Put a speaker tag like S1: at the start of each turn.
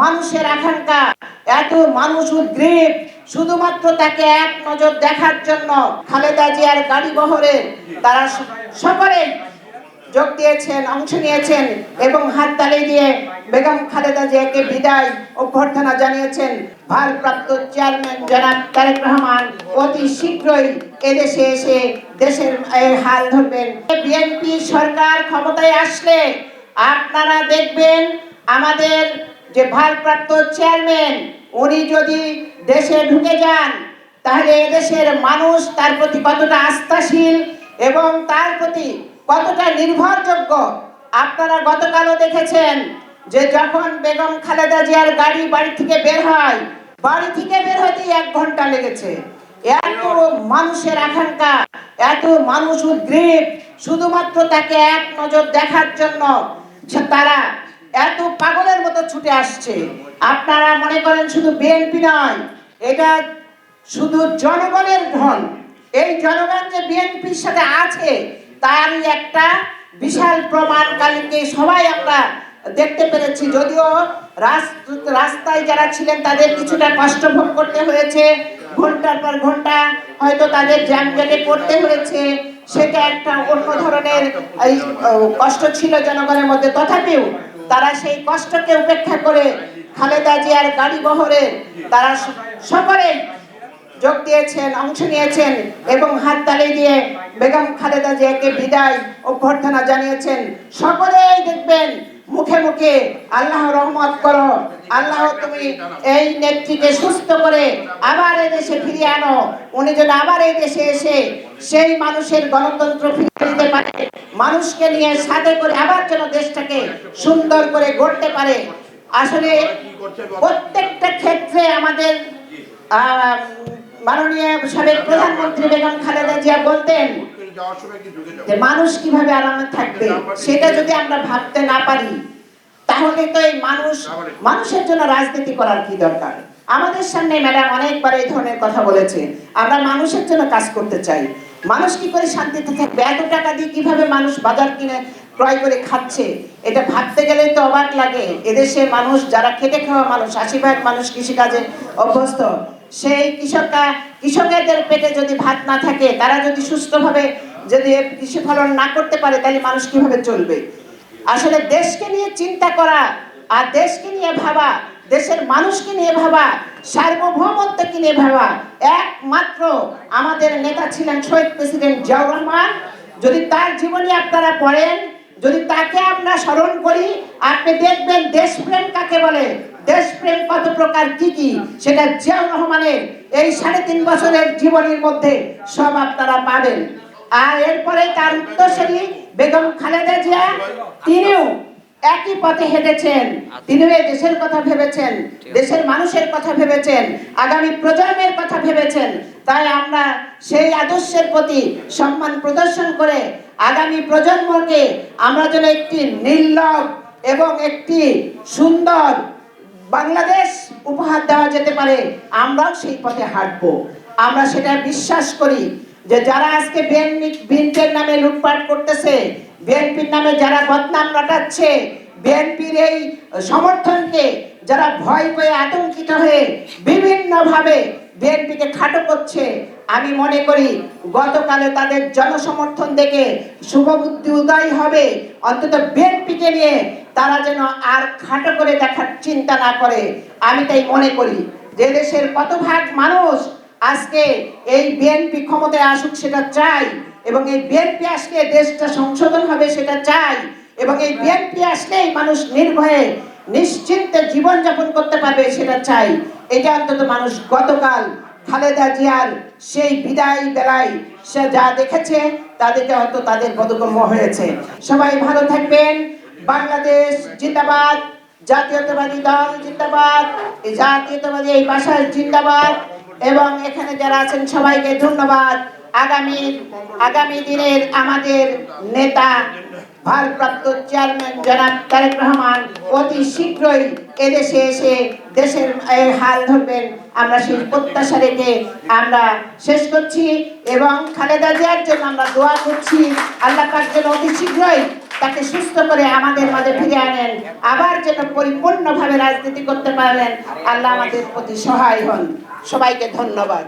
S1: মানুষের আকাঙ্ক্ষা, এত মানুষ উদ্গ্রীব, শুধুমাত্র তাকে এক নজর দেখার জন্য খালেদা জিয়ার গাড়ি বহরে তারা সকলে যোগ দিয়েছেন, অংশ নিয়েছেন এবং হাততালি দিয়ে বেগম খালেদা জিয়াকে বিদায় অভ্যর্থনা জানিয়েছেন। ভারপ্রাপ্ত চেয়ারম্যান জনাব তারেক রহমান, অতি শীঘ্রই এদেশে এসে দেশের হাল ধরবেন। বিএনপি সরকার ক্ষমতায় আসলে আপনারা দেখবেন আমাদের যে ভারপ্রাপ্ত চেয়ারম্যান, উনি যদি দেশে ঢুকে যান, তাহলে এদেশের মানুষ তার প্রতি কতটা আস্থাশীল এবং তার প্রতি কতটা নির্ভরযোগ্য? আপনারা গতকালও দেখেছেন যে যখন বেগম খালেদা জিয়ার গাড়ি বাড়ি থেকে বের হয়, বাড়ি থেকে বের হতেই এক ঘণ্টা লেগেছে। এত মানুষের আকাঙ্ক্ষা, এত মানুষ উদ্গ্রীব, শুধুমাত্র তাকে এক নজর দেখার জন্য তারা এত পাগলের ছুটে আসছে। আপনারা মনে করেন শুধু বিএনপি নয়, এটা শুধু জনগণের ধন। এই জনগণ যে বিএনপির সাথে আছে, তারই একটা বিশাল প্রমাণ কালকে সবাই আমরা দেখতে পেরেছি। যদিও রাস- রাস্তায় যারা ছিলেন, তাদের কিছুটা কষ্ট ভোগ করতে হয়েছে। ঘণ্টার পর ঘণ্টা হয়তো তাদের যানজটে পড়তে হয়েছে। সেটা একটা অন্য ধরনের কষ্ট ছিল জনগণের মধ্যে। তথাপিও তারা সেই কষ্টকে উপেক্ষা করে খালেদা জিয়ার গাড়ি বহরে তারা সকলে যোগ দিয়েছেন, অংশ নিয়েছেন এবং হাততালি দিয়ে বেগম খালেদা জিয়াকে বিদায় অভ্যর্থনা জানিয়েছেন। সকলেই দেখবেন মুখে মুখে আল্লাহ রহমত করো, আল্লাহ তুমি এই নেত্রীকে সুস্থ করে আবার এদেশে ফিরিয়ে আনো। উনি যেন আবার এই দেশে এসে সেই মানুষের গণতন্ত্র ফিরিয়ে দিতে পারে, মানুষকে নিয়ে সাথে করে আবার যেন দেশটাকে সুন্দর করে গড়তে পারে। আসলে প্রত্যেকটা ক্ষেত্রে আমাদের মাননীয় সাবেক প্রধানমন্ত্রী বেগম খালেদা জিয়া বলতেন যে মানুষ কীভাবে আরামে থাকবে, সেটা যদি আমরা ভাবতে না পারি, তাহলে তো এই মানুষ, মানুষের জন্য রাজনীতি করার কি দরকার? আমাদের সামনে ম্যাডাম অনেকবার এই ধরনের কথা বলেছে, আমরা মানুষের জন্য কাজ করতে চাই। মানুষ কি করে শান্তিতে থাকবে? এত টাকা দিয়ে কীভাবে মানুষ বাজার কিনে, ক্রয় করে খাচ্ছে? এটা ভাবতে গেলে তো অবাক লাগে। এদেশে মানুষ, যারা খেটে খাওয়া মানুষ আশি ভাগ মানুষ কৃষিকাজে অভ্যস্ত। সেই কৃষকরা, কৃষকদের পেটে যদি ভাত না থাকে, তারা যদি সুস্থভাবে যদি কৃষি ফলন না করতে পারে, তাহলে মানুষ কীভাবে চলবে? আসলে দেশকে নিয়ে চিন্তা করা আর দেশকে নিয়ে ভাবা, দেশের মানুষকে নিয়ে ভাবা, সার্বভৌমত্বকে নিয়ে ভাবা, একমাত্র আমাদের নেতা ছিলেন শহীদ প্রেসিডেন্ট জিয়াউর রহমান। যদি তার জীবনী আপনারা পড়েন, যদি তাকে আমরা স্মরণ করি, আপনি দেখবেন দেশপ্রেম কাকে বলে? দেশপ্রেম কত প্রকার, কি কি? সেটা জিয়াউর রহমানের এই সাড়ে তিন বছরের জীবনীর মধ্যে সব আপনারা পাবেন। আর এরপরে তার উত্তরসূরি বেগম খালেদা জিয়া, তিনিও একই পথে হেঁটেছেন। তিনি এই দেশের কথা ভেবেছেন দেশের মানুষের কথা ভেবেছেন আগামী প্রজন্মের কথা ভেবেছেন। তাই আমরা সেই আদর্শের প্রতি সম্মান প্রদর্শন করে আগামী প্রজন্মকে আমরা যেন একটি নির্লভ এবং একটি সুন্দর বাংলাদেশ উপহার দেওয়া যেতে পারে আমরাও সেই পথে হাঁটবো। আমরা সেটা বিশ্বাস করি যে যারা আজকে বিএনপি বিএনপির নামে লুটপাট করতেছে বিএনপির নামে যারা বদনাম রটাচ্ছে, বিএনপির এই সমর্থনকে যারা ভয় পেয়ে আতঙ্কিত হয়ে বিভিন্নভাবে বিএনপিকে খাটো করছে, আমি মনে করি গতকালে তাদের জনসমর্থন দেখে শুভবুদ্ধি উদয় হবে। অন্তত বিএনপিকে নিয়ে তারা যেন আর খাটো করে দেখার চিন্তা না করে, আমি তাই মনে করি। যে দেশের কত ভাগ মানুষ আজকে এই বিএনপি ক্ষমতায় আসুক সেটা চাই, এবং এই বিএনপি আসলে দেশটা সংশোধন হবে সেটা চাই, এবং এই বিএনপি আসলেই মানুষ নির্ভয়ে, নিশ্চিন্তে জীবনযাপন করতে পারবে সেটা চাই। এটা অন্তত মানুষ গতকাল খালেদা জিয়ার সেই বিদায় বেলায় সে যা দেখেছে, তাদেরকে হয়তো তাদের বোধগম্য হয়েছে। সবাই ভালো থাকবেন। বাংলাদেশ জিন্দাবাদ, জাতীয়তাবাদী দল জিন্দাবাদ জাতীয়তাবাদী এই ভাষার জিন্দাবাদ। এবং এখানে যারা আছেন সবাইকে ধন্যবাদ। আগামী আগামী দিনের আমাদের নেতা, ভারপ্রাপ্ত চেয়ারম্যান জনাব তারেক রহমান অতি শীঘ্রই এদেশে এসে দেশের হাল ধরবেন। আমরা সেই প্রত্যাশা রেখে আমরা শেষ করছি এবং খালেদা জিয়ার জন্য আমরা দোয়া করছি। আল্লাহ পাক যেন অতি শীঘ্রই তাকে সুস্থ করে আমাদের মাঝে ফিরে আনেন। আবার যেন পরিপূর্ণভাবে রাজনীতি করতে পারেন আল্লাহ আমাদের প্রতি সহায় হন। সবাইকে ধন্যবাদ।